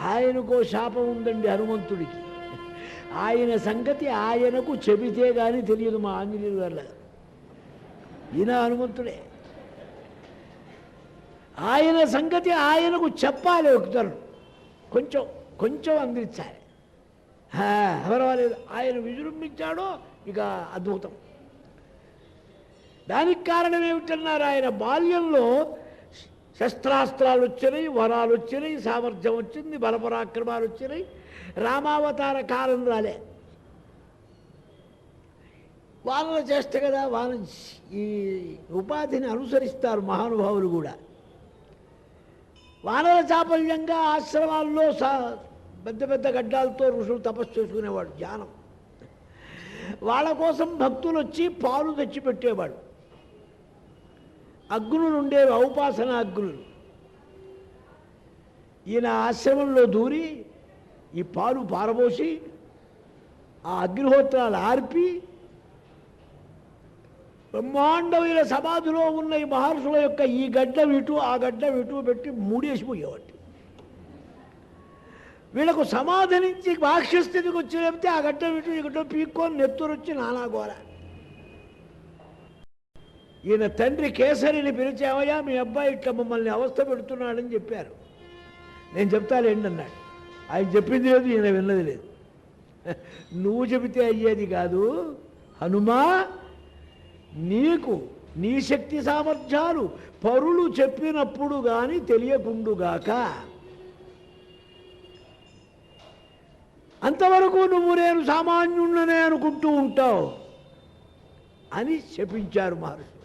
ఆయనకో శాపం ఉందండి హనుమంతుడికి. ఆయన సంగతి ఆయనకు చెబితే కానీ తెలియదు మా ఆంజనేయులు గారు ఈయన హనుమంతుడే. ఆయన సంగతి ఆయనకు చెప్పాలి ఒకతరు కొంచెం కొంచెం అందించాలి. హా, పర్వాలేదు. ఆయన విజృంభించాడో ఇక అద్భుతం. దానికి కారణం ఏమిటన్నారు? ఆయన బాల్యంలో శస్త్రాస్త్రాలు వచ్చినాయి వరాలు వచ్చినాయి సామర్థ్యం వచ్చింది బలపరాక్రమాలు వచ్చినాయి. రామావతార కాలం రాలే. వాళ్ళ చేష్ట కదా వాళ్ళ ఈ ఉపాధిని అనుసరిస్తారు మహానుభావులు కూడా. వానర చాపల్యంగా ఆశ్రమాల్లో సా పెద్ద పెద్ద గడ్డాలతో ఋషులు తపస్సు చేసుకునేవాడు ధ్యానం వాళ్ళ కోసం భక్తులు వచ్చి పాలు తెచ్చిపెట్టేవాడు. అగ్నులు ఉండేవి ఔపాసన అగ్నులు. ఈయన ఆశ్రమంలో దూరి ఈ పాలు పారబోసి ఆ అగ్నిహోత్రాలు ఆర్పి బ్రహ్మాండమైన సమాధిలో ఉన్న ఈ మహర్షుల యొక్క ఈ గడ్డ ఇటు ఆ గడ్డ ఇటు పెట్టి మూడేసిపోయేవాడు వీళ్ళకు సమాధి నుంచి బాక్ష్యస్థితికి వచ్చి లేపితే ఆ గడ్డ ఇటు ఈ గడ్డ పీక్కొని నెత్తురొచ్చి ఈయన తండ్రి కేసరిని పిలిచామయ్యా మీ అబ్బాయి ఇట్లా మమ్మల్ని అవస్థ పెడుతున్నాడని చెప్పారు. నేను చెప్తాలేండి అన్నాడు ఆయన చెప్పింది లేదు ఈయన విన్నది లేదు. నువ్వు చెబితే అయ్యేది కాదు హనుమా నీకు నీ శక్తి సామర్థ్యాలు పరులు చెప్పినప్పుడు కానీ తెలియకుండుగాక అంతవరకు నువ్వు నేను సామాన్యుణ్ణనే అనుకుంటూ ఉంటావు అని శపించారు మహర్షి.